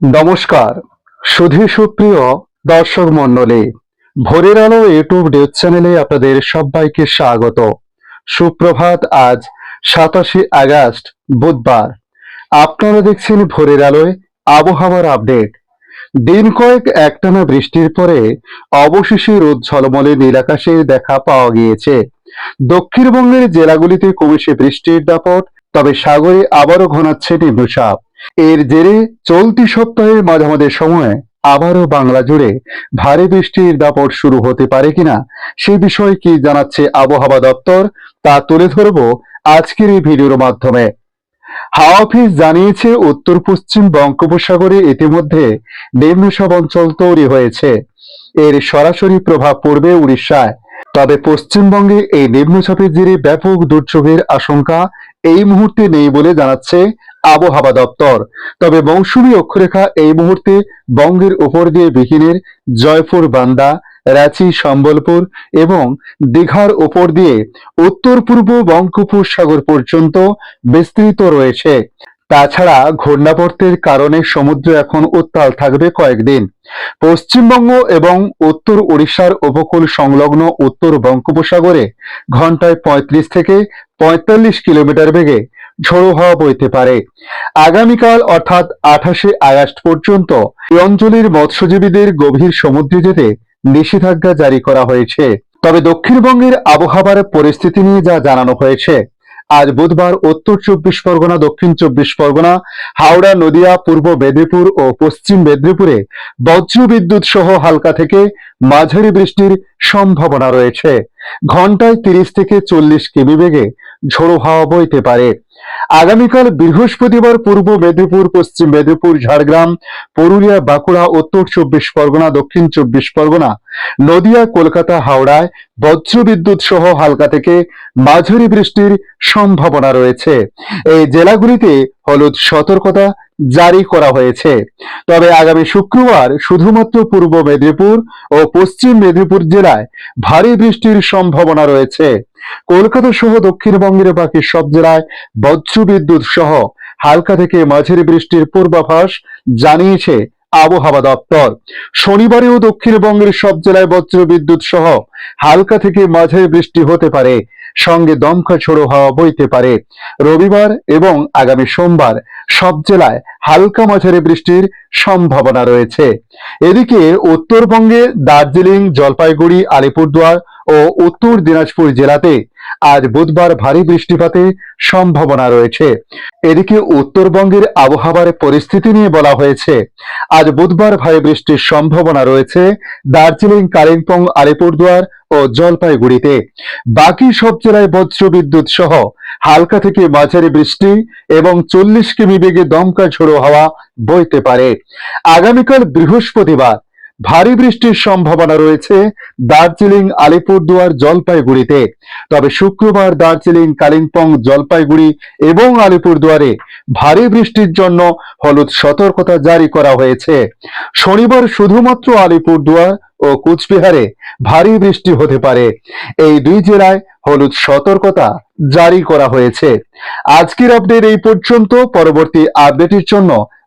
নমস্কার, সুধী সুপ্রিয় দর্শক মন্ডলী ভোরের আলো ইউটিউব নিউজ চ্যানেলে আপনাদের সবাইকে স্বাগত। সুপ্রভাত, আজ সাতাশে আগস্ট, বুধবার। আপনারা দেখছেন ভোরের আলোয় আবহাওয়ার আপডেট। দিন কয়েক একটানা বৃষ্টির পরে অবশেষে রোদ ঝলমলে নীলাকাশের দেখা পাওয়া গিয়েছে। দক্ষিণবঙ্গের জেলাগুলিতে কমেছে বৃষ্টির দাপট, তবে সাগরে আবারও ঘনাচ্ছে নিম্নচাপ। এর জেরে চলতি সপ্তাহের মাঝামাঝি সময়ে আবারও বাংলা জুড়ে ভারী বৃষ্টির দাপট শুরু হতে পারে কিনা সে বিষয়ে কি জানাচ্ছে আবহাওয়া দপ্তর তা তুলে ধরব আজকের এই ভিডিওর মাধ্যমে। হাওয়া অফিস জানিয়েছে উত্তর পশ্চিম বঙ্গোপসাগরে ইতিমধ্যে নিম্নচাপ অঞ্চল তৈরি হয়েছে। এর সরাসরি প্রভাব পড়বে উড়িষ্যায়। তবে পশ্চিমবঙ্গে এই নিম্নচাপের জেরে ব্যাপক দুর্যোগের আশঙ্কা এই মুহূর্তে নেই বলে জানাচ্ছে আবহাওয়া দপ্তর। তবে মৌসুমী অক্ষরেখা এই মুহূর্তে বঙ্গের উপর দিয়ে বিহিনের জয়পুর, বান্দা, রাঁচি, সম্বলপুর এবং দীঘার উপর দিয়ে উত্তর পূর্ব বঙ্গোপসাগর পর্যন্ত বিস্তৃত রয়েছে। তাছাড়া ঘূর্ণাবর্তের কারণে সমুদ্র এখন উত্তাল থাকবে কয়েকদিন। পশ্চিমবঙ্গ এবং উত্তর ওড়িশার উপকূল সংলগ্ন উত্তর বঙ্গোপসাগরে ঘন্টায় পঁয়ত্রিশ থেকে পঁয়তাল্লিশ কিলোমিটার বেগে ঝোড়ো হওয়া বইতে পারে। আগামীকাল অর্থাৎ আঠাশে আগস্ট পর্যন্ত এই অঞ্চলের মৎস্যজীবীদের গভীর সমুদ্রে যেতে নিষেধাজ্ঞা জারি করা হয়েছে। তবে দক্ষিণবঙ্গের আবহাওয়ার পরিস্থিতি নিয়ে যা জানানো হয়েছে আজ বুধবার উত্তর চব্বিশ পরগনা, দক্ষিণ চব্বিশ পরগনা, হাওড়া, নদিয়া, পূর্ব মেদিনীপুর ও পশ্চিম মেদিনীপুরে বজ্রবিদ্যুৎ সহ হালকা থেকে মাঝারি বৃষ্টির সম্ভাবনা রয়েছে। ঘন্টায় তিরিশ থেকে চল্লিশ কিমি বেগে ঝোড়ো হাওয়া বইতে পারে। আগামীকাল বৃহস্পতিবার পূর্ব মেদিনীপুর, পশ্চিম মেদিনীপুর, ঝাড়গ্রাম, পুরুলিয়া, বাঁকুড়া, উত্তর চব্বিশ পরগনা, দক্ষিণ চব্বিশ পরগনা, নদিয়া, কলকাতা, হাওড়ায় বজ্রবিদ্যুৎ সহ হালকা থেকে মাঝারি বৃষ্টির সম্ভাবনা রয়েছে। এই জেলাগুলিতে হলুদ সতর্কতা জারি করা হয়েছে। তবে আগামী শুক্রবার শুধুমাত্র পূর্ব মেদিনীপুর ও পশ্চিম মেদিনীপুর জেলায় ভারী বৃষ্টির সম্ভাবনা রয়েছে। কলকাতা সহ দক্ষিণবঙ্গের বাকি সব জেলায় বজ্রবিদ্যুৎ সহ হালকা থেকে মাঝের বৃষ্টির পূর্বাভাস জানিয়েছে আবহাওয়া দপ্তর। শনিবারেও দক্ষিণবঙ্গের সব জেলায় বজ্রবিদ্যুৎ সহ হালকা থেকে মাঝের বৃষ্টি হতে পারে। সঙ্গে দমকা ছোড়ো হাওয়া বইতে পারে। রবিবার এবং আগামী সোমবার সব জেলায় হালকা মাঝারি বৃষ্টির সম্ভাবনা রয়েছে। এদিকে উত্তরবঙ্গে দার্জিলিং, জলপাইগুড়ি, আলিপুরদুয়ার ও উত্তর দিনাজপুর জেলাতে আজ বুধবার ভারী বৃষ্টিপাতের সম্ভাবনা রয়েছে। এদিকে উত্তরবঙ্গের আবহাওয়ার পরিস্থিতি নিয়ে বলা হয়েছে, আজ বুধবার ভারী বৃষ্টির সম্ভাবনা রয়েছে দার্জিলিং, কালিম্পং, আলিপুরদুয়ার ও জলপাইগুড়িতে। বাকি সব জেলায় বজ্রবিদ্যুৎ সহ হালকা থেকে মাঝারি বৃষ্টি এবং চল্লিশ কিমি বেগে দমকা ঝোড়ো হাওয়া বইতে পারে। আগামীকাল বৃহস্পতিবার ভারী বৃষ্টির সম্ভাবনা রয়েছে দার্জিলিং, আলিপুরদুয়ার জলপাইগুড়িতে। তবে শুক্রবার দার্জিলিং, কালিম্পং, জলপাইগুড়ি এবং আলিপুরদুয়ারে ভারী বৃষ্টির জন্য হলুদ সতর্কতা জারি করা হয়েছে। শনিবার শুধুমাত্র আলিপুরদুয়ার ও কুচবিহারে ভারী বৃষ্টি হতে পারে। এই দুই জেলায় হলুদ সতর্কতা জারি করা হয়েছে। আজকের আপডেট এই পর্যন্ত। পরবর্তী আপডেটের জন্য